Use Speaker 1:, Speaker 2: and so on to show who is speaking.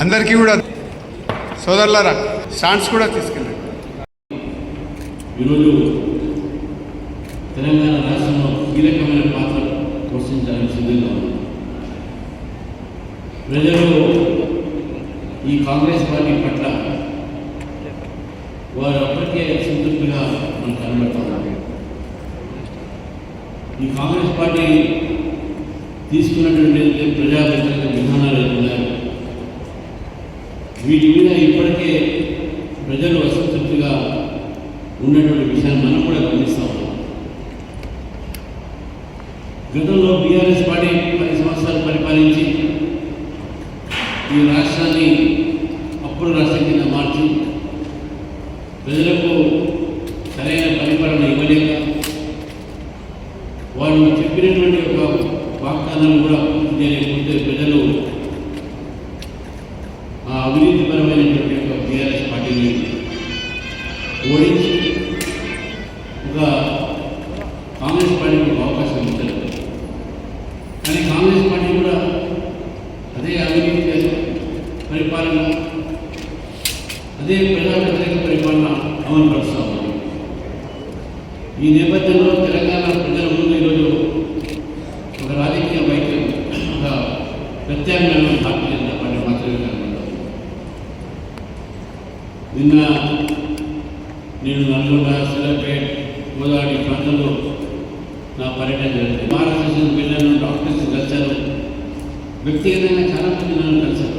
Speaker 1: అందరికీ కూడా సోదరులారా స్టాండ్స్ కూడా తీసుకెళ్ళండి.
Speaker 2: ఈరోజు తెలంగాణ రాష్ట్రంలో కీలకమైన పాత్ర పోషించడానికి సిద్ధంగా ఉంది. ప్రజలు ఈ కాంగ్రెస్ పార్టీ పట్ల వారు అప్పటికే ఈ కాంగ్రెస్ పార్టీ తీసుకున్నటువంటి ప్రజా వ్యతిరేక విధానాలు ఉన్నాయి వీటి మీద ఇప్పటికే ప్రజలు అసంతృప్తిగా ఉన్నటువంటి విషయాన్ని మనం కూడా గమనిస్తా ఉన్నాం. గతంలో బీఆర్ఎస్ పార్టీ పది సంవత్సరాలు పరిపాలించి ఈ రాష్ట్రాన్ని అప్పుడు రాష్ట్రం కింద మార్చి ప్రజలకు సరైన పరిపాలన ఇవ్వలేక వాళ్ళు చెప్పినటువంటి ఒక వాగ్దానాలు కూడా పూర్తి ప్రజలు ఆ అవినీతిపరమైనటువంటి ఒక బీఆర్ఎస్ పార్టీని ఓడించి ఒక కాంగ్రెస్ పార్టీకి ఒక అవకాశం ఇచ్చారు కానీ కాంగ్రెస్ పార్టీ కూడా అదే అవినీతి పరిపాలన అదే ప్రజా వ్యతిరేక పరిపాలన అమలు పరుస్తా ఈ నేపథ్యంలో తెలంగాణ ప్రజల ముందు ఈరోజు ఒక రాజకీయ వైఖరి ఒక ప్రత్యామ్నాయం భారతీయ జనతా పార్టీ మాత్రమే కనబడుతుంది నిన్న నేను నల్గొండ సిలపేట్ గోదావరి ప్రాంతంలో నా పర్యటన జరిగింది. భారతదేశం పిల్లలను డాక్టర్స్ కలిశారు. వ్యక్తిగతంగా చాలామంది నన్ను కలిశారు.